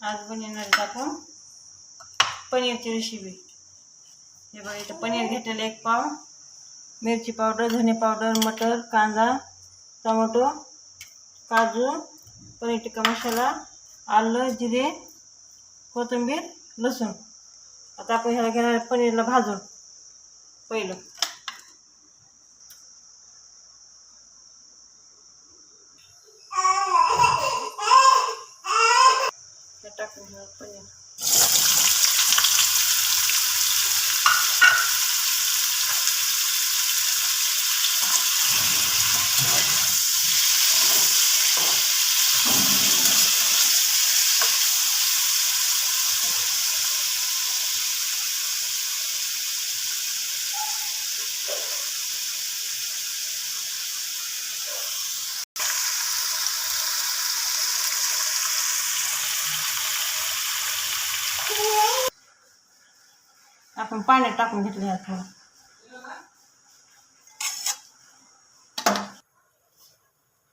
आज बनवणार आपण पनीरची रेसिपी हे बघा इथं पनीर घेतलेलं एक पाव. मिरची पावडर धने पावडर मटर कांदा टोमॅटो काजू पनीर टिक्का मसाला आलं जिरे कोथिंबीर लसूण. आता आपण ह्याला घेणार पनीरला भाजून. पहिलं. आपण पाण्यात टाकून घेतलं ह्यात थोडं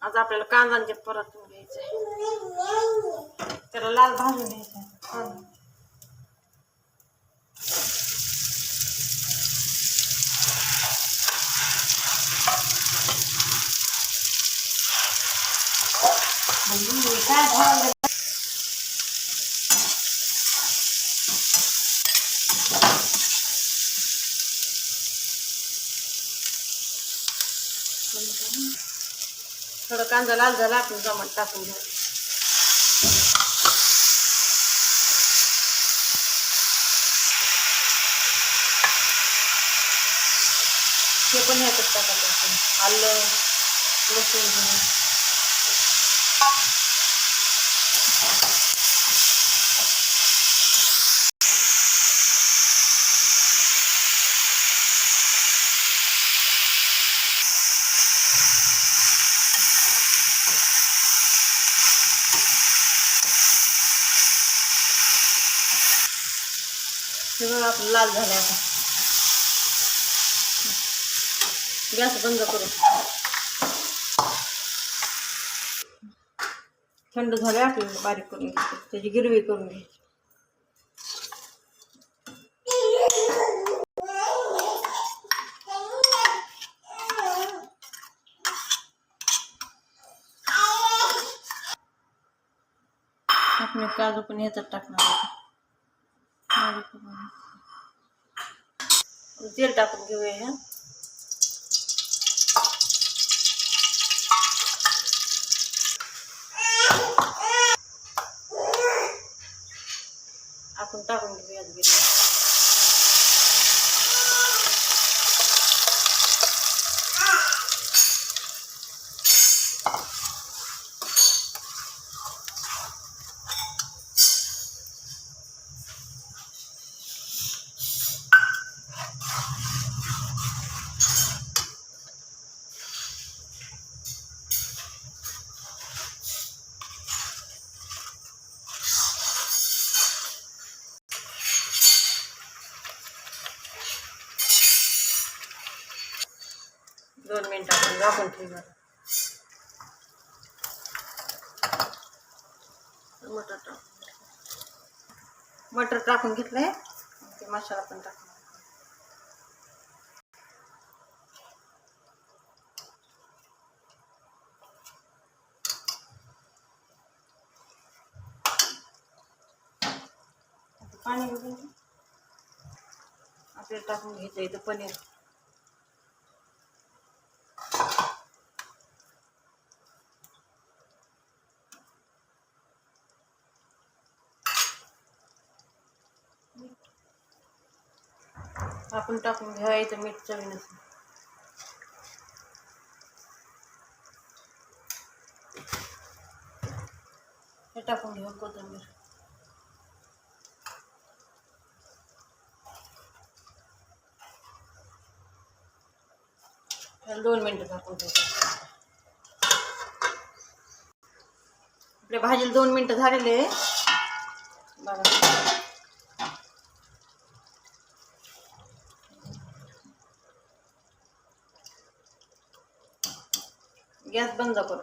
आता आपल्याला कांदा परतून घ्यायचं त्याला लाल भाजून घ्यायचं कांदा. काय झालं थोडं कांदा लाल झाला आपण टमाट टाकून घ्या ते पण ह्याच्यात टाकायचं आलं लसूण सगळं हे बघा आपलं लाल झालं आता. गॅस बंद करू. थंड झाले आपल्याला बारीक करून त्याची गिरवी करून घ्यायची. आपण काजू पण ह्याच्यात टाकणार आता बारीक करून घ्यायचं. तेल टाकून घेऊया ह्या आपण टाकून घेऊया गिरवी दोन मिनटं आपण झाकून ठेवणार मटर टाक. मटर टाकून घेतलंय. ते मसाला पण टाकून पाणी बघून आपल्याला टाकून घ्यायचं इथं पनीर. आपण टाकून घ्यायचं मीठ चवीनुसार हे टाकून घेऊ कोथिंबीर. दोन मिनटं झाकून ठेवायचं आपल्या भाजीला दोन मिनटं झालेले बघा. गॅस बंद कर.